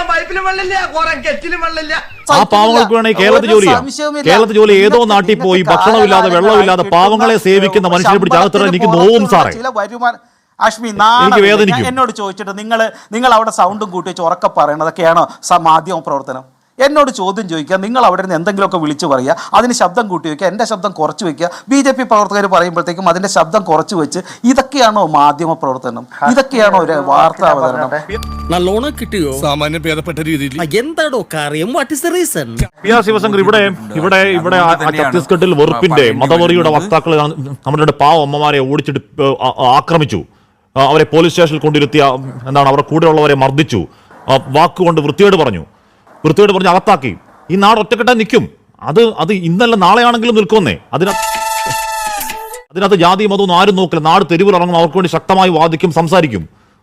കുടിക്കാൻ പൈപ്പിലും വെള്ളമില്ല കുറെ കെറ്റിലും വെള്ളമില്ല. ആ പാവങ്ങൾക്ക് വേണമെങ്കിൽ കേരളത്തിൽ ജോലി ചെയ്യാം കേരളത്തിൽ ജോലി ഏതോ നാട്ടിൽ പോയി ഭക്ഷണമില്ലാതെ വെള്ളമില്ലാതെ പാവങ്ങളെ സേവിക്കുന്ന മനുഷ്യരെ പിടിച്ച് അകത്തിടാൻ എനിക്ക് നോവും സാറേ. അശ്മി നാളെ എന്നോട് ചോദിച്ചിട്ട് നിങ്ങൾ നിങ്ങൾ അവിടെ സൗണ്ടും കൂട്ടി വെച്ച് ഉറക്കെ പറയണതൊക്കെയാണോ സ- മാധ്യമ പ്രവർത്തനം? എന്നോട് ചോദ്യം ചോദിക്കുക നിങ്ങൾ അവിടെ നിന്ന് എന്തെങ്കിലുമൊക്കെ വിളിച്ചു പറയുക അതിന് ശബ്ദം കൂട്ടി വയ്ക്കുക എന്റെ ശബ്ദം കുറച്ച് വയ്ക്കുക. ബി ജെ പി പ്രവർത്തകർ പറയുമ്പോഴത്തേക്കും അതിന്റെ ശബ്ദം കുറച്ച് വെച്ച് ഇതൊക്കെയാണോ മാധ്യമ പ്രവർത്തനം? ഇതൊക്കെയാണോ ഒരു വാർത്താ അവതരണം? നല്ലോണം കിട്ടിയോ? സാമാന്യം ഭേദപ്പെട്ട രീതിയിൽ. എന്താണോ കാര്യം? What is the reason P R Sivasankar ഇവിടെ ഇവിടെ ഇവിടെ ഛത്തീസ്ഗഡിൽ വെറുപ്പിന്റെ മതവെറിയുടെ വക്താക്കൾ നമ്മുടെ പാവ അമ്മമാരെ ഓടിച്ചിട്ട് ആക്രമിച്ചു. അവരെ പോലീസ് സ്റ്റേഷനിൽ കൊണ്ടിരുത്തിയ എന്താണ് അവരുടെ കൂടെയുള്ളവരെ മർദ്ദിച്ചു. വാക്കുകൊണ്ട് വൃത്തിയോട് പറഞ്ഞു. വൃത്തിയോട് പറഞ്ഞ് അകത്താക്കി. ഈ നാട് ഒറ്റക്കെട്ടാൻ നിൽക്കും. അത് അത് ഇന്നല്ല നാളെയാണെങ്കിലും നിൽക്കുന്നേ അതിനകത്ത് അതിനകത്ത് ജാതി മതമൊന്നും ആരും നോക്കില്ല. നാട് തെരുവിൽ ഇറങ്ങും അവർക്ക് വേണ്ടി ശക്തമായി വാദിക്കും സംസാരിക്കും.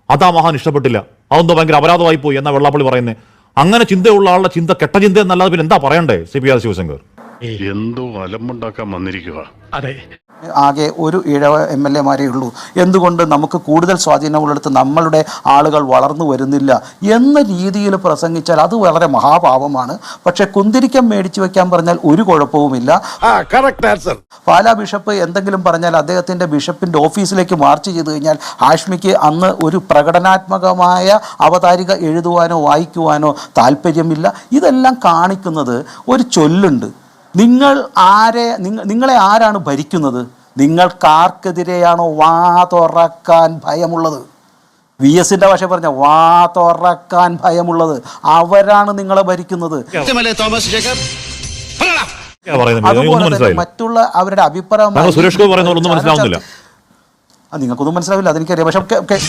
അതാ മഹാൻ ഇഷ്ടപ്പെട്ടില്ല. അതൊന്നും ഭയങ്കര അപരാധമായി പോയി എന്നാ വെള്ളാപ്പള്ളി പറയുന്നത് അങ്ങനെ ചിന്തയുള്ള ആളുടെ ചിന്ത കെട്ട ചിന്ത എന്നല്ലാതെ പിന്നെ എന്താ പറയണ്ടേ? C P R Sivasankar. എന്തോ അലമ്പുണ്ടാക്കാൻ വന്നിരിക്കുക ആകെ ഒരു ഇഴവ എം എൽ എമാരേ ഉള്ളൂ. എന്തുകൊണ്ട് നമുക്ക് കൂടുതൽ സ്വാധീനമുള്ളിടത്ത് നമ്മളുടെ ആളുകൾ വളർന്നു വരുന്നില്ല എന്ന രീതിയിൽ പ്രസംഗിച്ചാൽ അത് വളരെ മഹാപാപമാണ്. പക്ഷേ കുന്തിരിക്കം മേടിച്ചു വെക്കാൻ പറഞ്ഞാൽ ഒരു കുഴപ്പവുമില്ല. പാലാ ബിഷപ്പ് എന്തെങ്കിലും പറഞ്ഞാൽ അദ്ദേഹത്തിന്റെ ബിഷപ്പിന്റെ ഓഫീസിലേക്ക് മാർച്ച് ചെയ്തു കഴിഞ്ഞാൽ ഹാഷ്മിക്ക് അന്ന് ഒരു പ്രകടനാത്മകമായ അവതാരിക എഴുതുവാനോ വായിക്കുവാനോ താല്പര്യമില്ല. ഇതെല്ലാം കാണിക്കുന്നത് ഒരു ചൊല്ലുണ്ട്. നിങ്ങൾ ആരെ നിങ്ങ നിങ്ങളെ ആരാണ് ഭരിക്കുന്നത്? നിങ്ങൾക്കാർക്കെതിരെയാണോ വാ തുറക്കാൻ ഭയമുള്ളത്? വി എസിന്റെ ഭാഷ പറഞ്ഞ വാ തുറക്കാൻ ഭയമുള്ളത്. അവരാണ് നിങ്ങളെ ഭരിക്കുന്നത്. അതുപോലെ തന്നെ മറ്റുള്ള അവരുടെ അഭിപ്രായം സുരേഷ് ഗോപി പറയുന്നത് ഒന്നും മനസ്സിലാവുന്നില്ല. നിങ്ങൾക്കൊന്നും മനസ്സിലാവില്ല. അതെനിക്കറിയാം. പക്ഷെ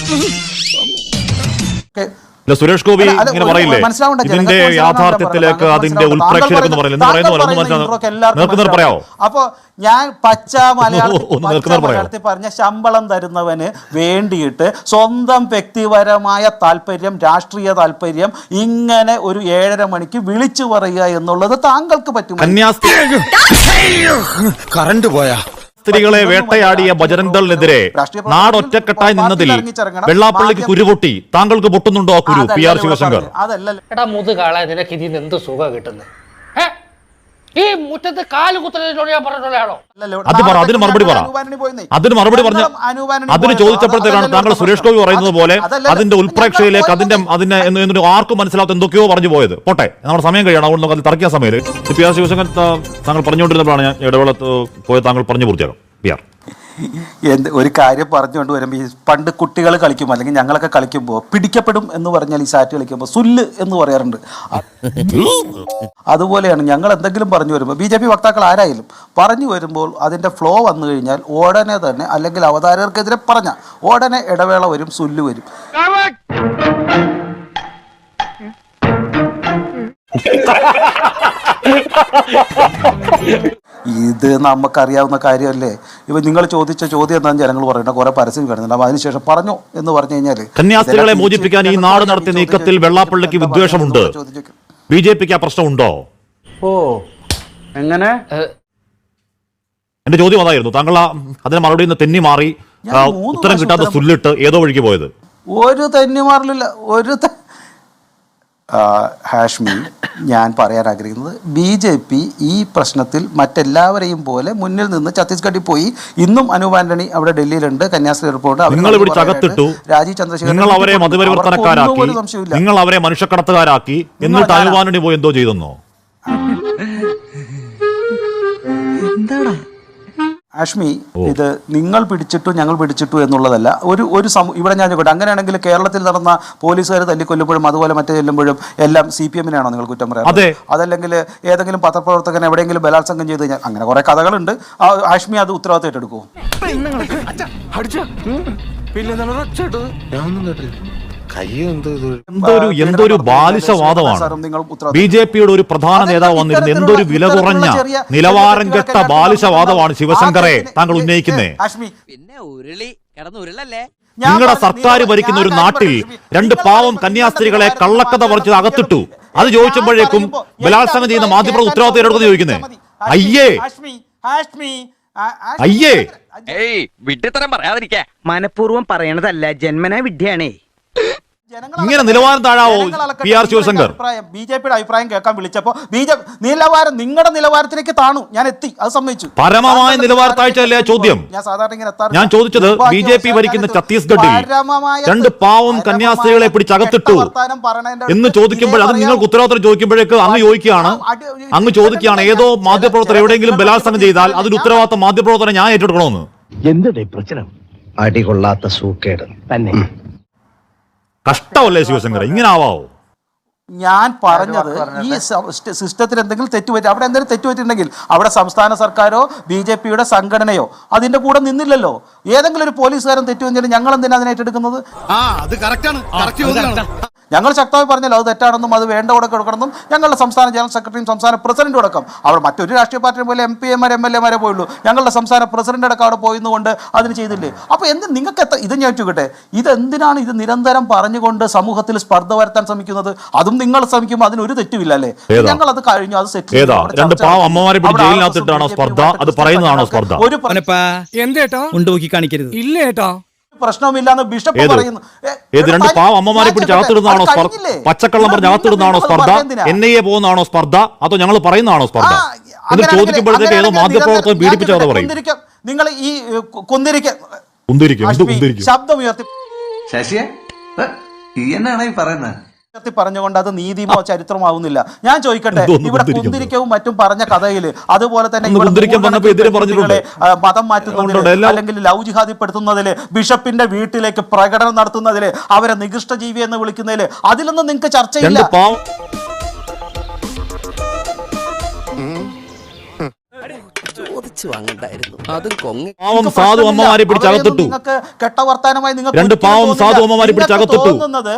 സുരേഷ് ഗോപി ഇങ്ങനെ പറയില്ലേ? ഇതിന്റെ യാഥാർത്ഥ്യത്തിലേക്ക് അതിന്റെ ഉൾപ്രേക്ഷയിലേക്ക് എന്ന് പറയുന്നത് താങ്കൾ പറയുന്നു ഒന്നും പറയുന്ന intro ഒക്കെ മനസ്സിലാവും എല്ലാവർക്കും നിൽക്കുന്നത് പറയാമോ അപ്പൊ ഞാൻ പച്ച മലയാളത്തിൽ പറഞ്ഞ ശമ്പളം തരുന്നവന് വേണ്ടിയിട്ട് സ്വന്തം വ്യക്തിപരമായ താല്പര്യം രാഷ്ട്രീയ താല്പര്യം ഇങ്ങനെ ഒരു ഏഴര മണിക്ക് വിളിച്ചു പറയുക എന്നുള്ളത് താങ്കൾക്ക് പറ്റും കറണ്ട് പോയാ. സ്ത്രീകളെ വേട്ടയാടിയ ബജരംഗ് ദളിനെതിരെ നാട് ഒറ്റക്കെട്ടായി നിന്നതിൽ വെള്ളാപ്പള്ളിക്ക് കുരുപൊട്ടി. താങ്കൾക്ക് പൊട്ടുന്നുണ്ടോ ആ കുരു? P R Sivasankar. അതല്ല എടാ മുതുകാളെ നിനക്ക് ഇതിന് എന്ത് സുഖം കിട്ടുന്നത്? ഈ മുറ്റത്ത് കാൽ കുത്തുന്നതിനോട് ഞാൻ പറഞ്ഞിട്ടുള്ളതാണോ? അത് പറ അതിന് മറുപടി പറ. അതിന് മറുപടി പറഞ്ഞ അതിന് ചോദിച്ചപ്പോഴത്തേക്കാണ് താങ്കൾ സുരേഷ് ഗോപി പറയുന്നത് പോലെ അതിന്റെ ഉൾപ്രേക്ഷയിലേക്ക് അതിന്റെ അതിനെ എന്ന് എന്നിട്ട് ആർക്കും മനസ്സിലാവാത്ത എന്തൊക്കെയോ പറഞ്ഞു പോയത്. പോട്ടെ നമ്മുടെ സമയം കഴിയണം. അതുകൊണ്ട് നമുക്ക് അത് തറക്കിയ സമയത്ത് പി ആർ ശിവശങ്കർ താങ്കൾ പറഞ്ഞുകൊണ്ടിരുന്നപ്പോഴാണ് ഞാൻ ഇടവേളത്ത് പോയ താങ്കൾ പറഞ്ഞു പൂർത്തിയാക്കാം പി ആർ എന്ത് ഒരു കാര്യം പറഞ്ഞുകൊണ്ട് വരുമ്പോൾ ഈ പണ്ട് കുട്ടികൾ കളിക്കുമ്പോൾ അല്ലെങ്കിൽ ഞങ്ങളൊക്കെ കളിക്കുമ്പോൾ പിടിക്കപ്പെടും എന്ന് പറഞ്ഞാൽ ഈ സാറ്റ് കളിക്കുമ്പോൾ സുല്ല് എന്ന് പറയാറുണ്ട്. അതുപോലെയാണ് ഞങ്ങൾ എന്തെങ്കിലും പറഞ്ഞു വരുമ്പോൾ ബി ജെ പി വക്താക്കൾ ആരായാലും പറഞ്ഞു വരുമ്പോൾ അതിന്റെ ഫ്ലോ വന്നു കഴിഞ്ഞാൽ ഉടനെ തന്നെ അല്ലെങ്കിൽ അവതാരകർക്കെതിരെ പറഞ്ഞ ഉടനെ ഇടവേള വരും സുല്ല് വരും. ഇത് നമുക്കറിയാവുന്ന കാര്യമല്ലേ? ഇപ്പൊ നിങ്ങൾ ചോദിച്ച ചോദ്യം എന്താണെന്ന് ജനങ്ങൾ പറയുന്നത് കുറെ പരസ്യം കിടന്നുണ്ട് അപ്പൊ അതിനുശേഷം പറഞ്ഞു എന്ന് പറഞ്ഞു കഴിഞ്ഞാൽ കന്യാസ്ത്രീകളെ മോചിപ്പിക്കാൻ ഈ നാട് നടത്തിയ നീക്കത്തിൽ വെള്ളാപ്പള്ളിക്ക് വിദ്വേഷമുണ്ട്. ബി ജെ പിക്ക് ആ പ്രശ്നമുണ്ടോ? ഓ എങ്ങനെ? എന്റെ ചോദ്യം അതായിരുന്നു. താങ്കൾ ആ അതിന് മറുപടി നിന്ന് തെന്നി മാറി ഉത്തരം കിട്ടാത്ത സുല്ലിട്ട് ഏതോ വഴിക്ക് പോയത്? ഒരു തെന്നി മാറില്ല ഒരു ഹാഷ്മി ഞാൻ പറയാൻ ആഗ്രഹിക്കുന്നത് ബി ജെ പി ഈ പ്രശ്നത്തിൽ മറ്റെല്ലാവരെയും പോലെ മുന്നിൽ നിന്ന് ഛത്തീസ്ഗഡിൽ പോയി. ഇന്നും അനൂപ് ആന്റണി അവിടെ ഡൽഹിയിലുണ്ട്. കന്യാസ്ത്രീ റിപ്പോർട്ട് രാജീവ് ചന്ദ്രശേഖരൻ നിങ്ങൾ അവരെ മനുഷ്യക്കടത്തുകാരാക്കി. എന്നിട്ട് പോയി എന്തോ ചെയ്തെന്നോ? ആഷ്മി ഇത് നിങ്ങൾ പിടിച്ചിട്ടു ഞങ്ങൾ പിടിച്ചിട്ടു എന്നുള്ളതല്ല. ഒരു ഒരു ഇവിടെ ഞാൻ ചോട്ടെ അങ്ങനെയാണെങ്കിൽ കേരളത്തിൽ നടന്ന പോലീസുകാർ തല്ലിക്കൊല്ലുമ്പോഴും അതുപോലെ മറ്റേ ചെല്ലുമ്പോഴും എല്ലാം സി പി എമ്മിനാണോ നിങ്ങൾ കുറ്റം പറയാം അതല്ലെങ്കിൽ ഏതെങ്കിലും പത്രപ്രവർത്തകൻ എവിടെയെങ്കിലും ബലാത്സംഗം ചെയ്ത് കഴിഞ്ഞാൽ അങ്ങനെ കുറെ കഥകളുണ്ട്. ആ, ആഷ്മി അത് ഉത്തരവാദിത്തം ഏറ്റെടുക്കുമോ എന്തൊരു എന്തൊരു ബാലിശവാദമാണ്. ബി ജെ പിയുടെ ഒരു പ്രധാന നേതാവ് വന്നിരുന്ന? എന്തൊരു വില കുറഞ്ഞ നിലവാരം കെട്ട ബാലിശവാദമാണ് ശിവശങ്കറെ താങ്കൾ ഉന്നയിക്കുന്നേ. പിന്നെ ഉരുളി കിടന്ന് ഉരുളല്ലേ നിങ്ങളുടെ സർക്കാർ ഭരിക്കുന്ന ഒരു നാട്ടിൽ രണ്ട് പാവം കന്യാസ്ത്രീകളെ കള്ളക്കഥ പറിച്ചത് അകത്തിട്ടു. അത് ചോദിച്ചപ്പോഴേക്കും ബലാത്സംഗം ചെയ്യുന്ന മാധ്യമ ഉത്തരവാദിത്തം എടുക്കുന്നത് ചോദിക്കുന്നേ. അയ്യേ. അയ്യേ. വിഡ്ഢിത്തരം പറയാതിരിക്കേ. മനഃപൂർവം പറയണതല്ല ജന്മനാ വിദ്യയാണേ ഇങ്ങനെ നിലവാരം താഴാവോ P R Sivasankar? B J പിയുടെ അഭിപ്രായം കേൾക്കാൻ വിളിച്ചപ്പോ ബി ജെ നിലവാരം നിങ്ങളുടെ നിലവാരത്തിലേക്ക് താണു. ഞാൻ എത്തി. അത് സമ്മതിച്ചു. പരമമായ നിലവാര താഴ്ചയല്ലേ ചോദ്യം? ഞാൻ സാധാരണ ഇങ്ങനെ. ഞാൻ ചോദിച്ചത് ബി ജെ പി ഭരിക്കുന്ന ഛത്തീസ്ഗഡിൽ രണ്ട് പാവം കന്യാസ്ത്രീകളെ പിടിച്ച് അകത്തിട്ടു കെട്ട വർത്താനം പറയണതിന്റെ എന്ന് ചോദിക്കുമ്പോൾ അത് നിങ്ങൾക്ക്. ഉത്തരവാദിത്തം ചോദിക്കുമ്പോഴേക്ക് അങ്ങ് ചോദിക്കുകയാണ്. അങ്ങ് ചോദിക്കുകയാണ്. ഏതോ മാധ്യമപ്രവർത്തകർ എവിടെയെങ്കിലും ബലാത്സംഗം ചെയ്താൽ അതിന് ഉത്തരവാദിത്തം മാധ്യമപ്രവർത്തനം ഞാൻ ഏറ്റെടുക്കണമെന്ന്. എന്തുടെ പ്രശ്നം? അടികൊള്ളാത്ത സൂക്കേട്. തന്നെ. കഷ്ടമല്ലേ ശിവശങ്കർ? ഇങ്ങനെ ആവാവോ ഞാൻ പറഞ്ഞത് ഈ സിസ്റ്റത്തിൽ എന്തെങ്കിലും തെറ്റുപറ്റി അവിടെ എന്തെങ്കിലും തെറ്റുപറ്റിയിട്ടുണ്ടെങ്കിൽ അവിടെ സംസ്ഥാന സർക്കാരോ ബി ജെ പിയുടെ സംഘടനയോ അതിന്റെ കൂടെ നിന്നില്ലല്ലോ. ഏതെങ്കിലും ഒരു പോലീസുകാരൻ തെറ്റുവെച്ചാൽ ഞങ്ങൾ എന്തിനാ അതിനെ ഏറ്റെടുക്കുന്നത്? ഞങ്ങൾ ശക്തമായി പറഞ്ഞല്ലോ അത് തെറ്റാണെന്നും അത് വേണ്ട കൂടെ കൊടുക്കണമെന്നും ഞങ്ങളുടെ സംസ്ഥാന ജനറൽ സെക്രട്ടറിയും സംസ്ഥാന പ്രസിഡന്റും അടക്കം. അവിടെ മറ്റൊരു രാഷ്ട്രീയ പാർട്ടിയും പോലെ എം പി എമാർ എം എൽ എമാരെ പോയുള്ളൂ. ഞങ്ങളുടെ സംസ്ഥാന പ്രസിഡന്റ് അടക്കം അവിടെ പോയിരുന്നുകൊണ്ട് അതിന് ചെയ്തില്ലേ? അപ്പോൾ എന്ത് നിങ്ങൾക്ക് എത്ര ഇത് ഞാൻ ചോദിക്കട്ടെ. ഇതെന്തിനാണ് ഇത് നിരന്തരം പറഞ്ഞുകൊണ്ട് സമൂഹത്തിൽ സ്പർദ്ധ വരുത്താൻ ശ്രമിക്കുന്നത്? അതും നിങ്ങൾ ശ്രമിക്കുമ്പോൾ അതിനൊരു തെറ്റുമില്ല അല്ലേ? ഞങ്ങൾ അത് കഴിഞ്ഞു അത് സെറ്റ് ഏതാ? രണ്ട് പാവം അമ്മമാരെ പിടിച്ച് ജയിലിനകത്തിട്ടാണോ സ്പർദ്ധ? അത് പറയുന്നതാണോ സ്പർദ്ധ? ഒരു കാണിക്കരുത്. ഇല്ലേട്ടോ പ്രശ്നവുമില്ലാന്ന് ബിഷപ്പ് പറയുന്നു. ഏത്? രണ്ട് പാവ അമ്മമാരെ പിടിച്ച് അകത്തിടുന്നതാണോ സ്പർദ്ധ? പച്ചക്കള്ളം പറഞ്ഞ് അകത്തിടുന്നതാണോ സ്പർദ്ധ? എൻ ഐ എ പോകുന്നതാണോ സ്പർദ്ധ? അതോ ഞങ്ങൾ പറയുന്നതാണോ സ്പർദ്ധ? എന്നിട്ട് ചോദിക്കുമ്പോഴത്തേക്ക് ഏതോ മാധ്യമപ്രവർത്തകൻ മാധ്യമപ്രവർത്തകർ ഞാൻ പീഡിപ്പിച്ച കഥ ചോദിക്കട്ടെ, പറയും. നിങ്ങൾ ഈ കുന്തിരിക്കും ശബ്ദം ഉയർത്തി ശശിയെ? ഈ എന്നാണ് ഈ പറയുന്നത്? ഉയർത്തി പറഞ്ഞുകൊണ്ട് അത് നീതിമോ ചരിത്രമാവുന്നില്ല. ഞാൻ ചോദിക്കട്ടെ ഇവിടെ? കുന്തിരിക്കവും മറ്റും പറഞ്ഞ കഥയിൽ അതുപോലെ തന്നെ മതം മാറ്റുന്നതിൽ അല്ലെങ്കിൽ ലവ് ജിഹാദിപ്പെടുത്തുന്നതിൽ ബിഷപ്പിന്റെ വീട്ടിലേക്ക് പ്രകടനം നടത്തുന്നതിൽ അവരെ നികൃഷ്ട ജീവി എന്ന് വിളിക്കുന്നതിൽ അതിലൊന്നും നിങ്ങൾക്ക് ചർച്ചയില്ല. ചോദിച്ചു വാങ്ങണ്ടായിരുന്നു. അതും കൊങ്ങ. പാവം സാധു അമ്മമാരെ പിടിച്ച് അകത്തിട്ടു. നിങ്ങൾക്ക് കെട്ട വർത്താനമായി നിങ്ങൾക്ക് രണ്ട് പാവം സാധു അമ്മമാരെ പിടിച്ച് അകത്തിട്ടു.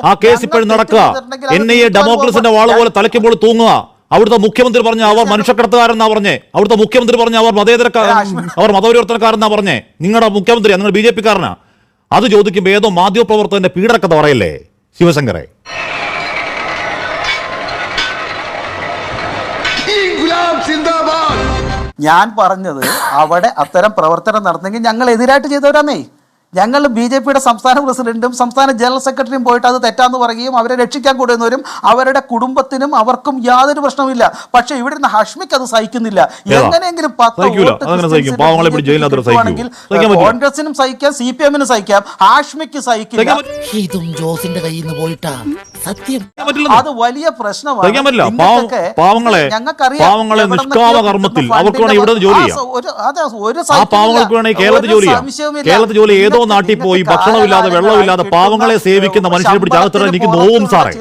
ആ കേസ് ഇപ്പോഴും നടക്കുക. എൻ ഐ എ ഡെമോക്രസിന്റെ വാൾ പോലെ തലയ്ക്കുമ്പോൾ തൂങ്ങുക. അവിടുത്തെ മുഖ്യമന്ത്രി പറഞ്ഞ അവർ മനുഷ്യക്കടത്തുകാരെന്നാ പറഞ്ഞേ. അവിടുത്തെ മുഖ്യമന്ത്രി പറഞ്ഞ അവർ മതേതര അവർ മതപരിവർത്തനക്കാരെന്നാ പറഞ്ഞേ. നിങ്ങളുടെ മുഖ്യമന്ത്രി നിങ്ങൾ ബി ജെ പിക്കാരനാ. അത് ചോദിക്കുമ്പോൾ ഏതോ മാധ്യമപ്രവർത്തകന്റെ പീഡനക്കഥ പറയല്ലേ? ശിവശങ്കറെ. ഞാൻ പറഞ്ഞത് അവിടെ അത്തരം പ്രവർത്തനം നടന്നെങ്കിൽ ഞങ്ങൾ എതിരായിട്ട് ചെയ്തവരാന്നേ. ഞങ്ങൾ ബി ജെ പിയുടെ സംസ്ഥാന പ്രസിഡന്റും സംസ്ഥാന ജനറൽ സെക്രട്ടറിയും പോയിട്ട് അത് തെറ്റാന്ന് പറയുകയും അവരെ രക്ഷിക്കാൻ കൂടുന്നവരും അവരുടെ കുടുംബത്തിനും അവർക്കും യാതൊരു പ്രശ്നവുമില്ല. പക്ഷെ ഇവിടെ നിന്ന് ഹഷ്മിക്ക് അത് സഹിക്കുന്നില്ല. എങ്ങനെയെങ്കിലും. കോൺഗ്രസിനും സഹിക്കാം സി പി എമ്മിനും സഹിക്കാം ഹാഷ്മിക്ക് സഹിക്കില്ല. ഇതും ജോസിന്റെ കയ്യിൽ നിന്ന് പോയിട്ടാ. സത്യം. അത് വലിയ പ്രശ്നമാണ്. ഞങ്ങൾക്കറിയാം. ഒരു- സംശയവുമില്ല. ജോലി നാട്ടിൽ പോയി ഭക്ഷണമില്ലാതെ വെള്ളമില്ലാതെ പാവങ്ങളെ സേവിക്കുന്ന മനുഷ്യരെ പിടിച്ച് അകത്തിടാൻ എനിക്ക് നോവും സാറേ.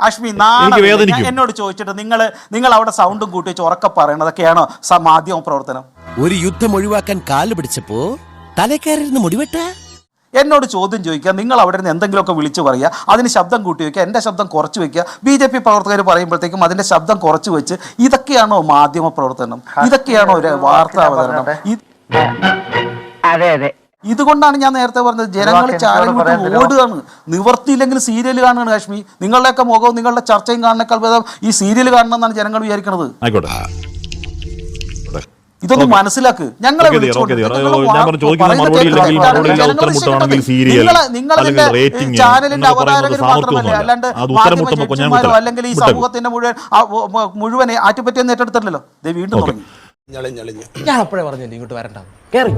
അശ്മി നാളെ വേദനിക്കും. എന്നോട് ചോദിച്ചിട്ട് നിങ്ങൾ നിങ്ങൾ അവിടെ സൗണ്ടും കൂട്ടി വെച്ച് ഉറക്കെ പറയണതൊക്കെയാണോ മാധ്യമ പ്രവർത്തനം? ഒരു യുദ്ധം ഒഴിവാക്കാൻ കാൽ പിടിച്ചപ്പോ തലക്കയറിയിരുന്ന് മുടിവെട്ട? എന്നോട് ചോദ്യം ചോദിക്കുക. നിങ്ങൾ അവിടെ നിന്ന് എന്തെങ്കിലുമൊക്കെ വിളിച്ചു പറയുക. അതിന് ശബ്ദം കൂട്ടി വയ്ക്കുക എന്റെ ശബ്ദം കുറച്ച് വെക്കുക. ബി ജെ പി പ്രവർത്തകർ പറയുമ്പോഴത്തേക്കും അതിന്റെ ശബ്ദം കുറച്ച് വെച്ച് ഇതൊക്കെയാണോ മാധ്യമ പ്രവർത്തനം? ഇതൊക്കെയാണോ ഒരു വാർത്താ അവതരണം? അതെ അതെ. ഇതുകൊണ്ടാണ് ഞാൻ നേരത്തെ പറഞ്ഞത് ജനങ്ങൾ ചാനൽ വിട്ട് ഓടുകയാണ്. നിവർത്തിയില്ലെങ്കിൽ സീരിയൽ കാണുകയാണ് കാശ്മീർ നിങ്ങളുടെയൊക്കെ മുഖവും നിങ്ങളുടെ ചർച്ചയും കാണുന്നേക്കാൾ ഭേദം ഈ സീരിയൽ കാണണമെന്നാണ് ജനങ്ങൾ വിചാരിക്കുന്നത് ആയിക്കോട്ടെ. ഇതൊന്നും മനസ്സിലാക്ക്. ഞങ്ങളെ അല്ലെങ്കിൽ ചാനലിന്റെ അവതാരകർ മാത്രമല്ല അല്ലാണ്ട് മാധ്യമ. അല്ലെങ്കിൽ ഈ സമൂഹത്തിന്റെ മുഴുവൻ മുഴുവനെ ഏറ്റെടുത്തിട്ടില്ലല്ലോ. വീണ്ടും. തുടങ്ങി. ഞാൻ അപ്പോഴേ പറഞ്ഞില്ലേ ഇങ്ങോട്ട് വരണ്ട. കേറി.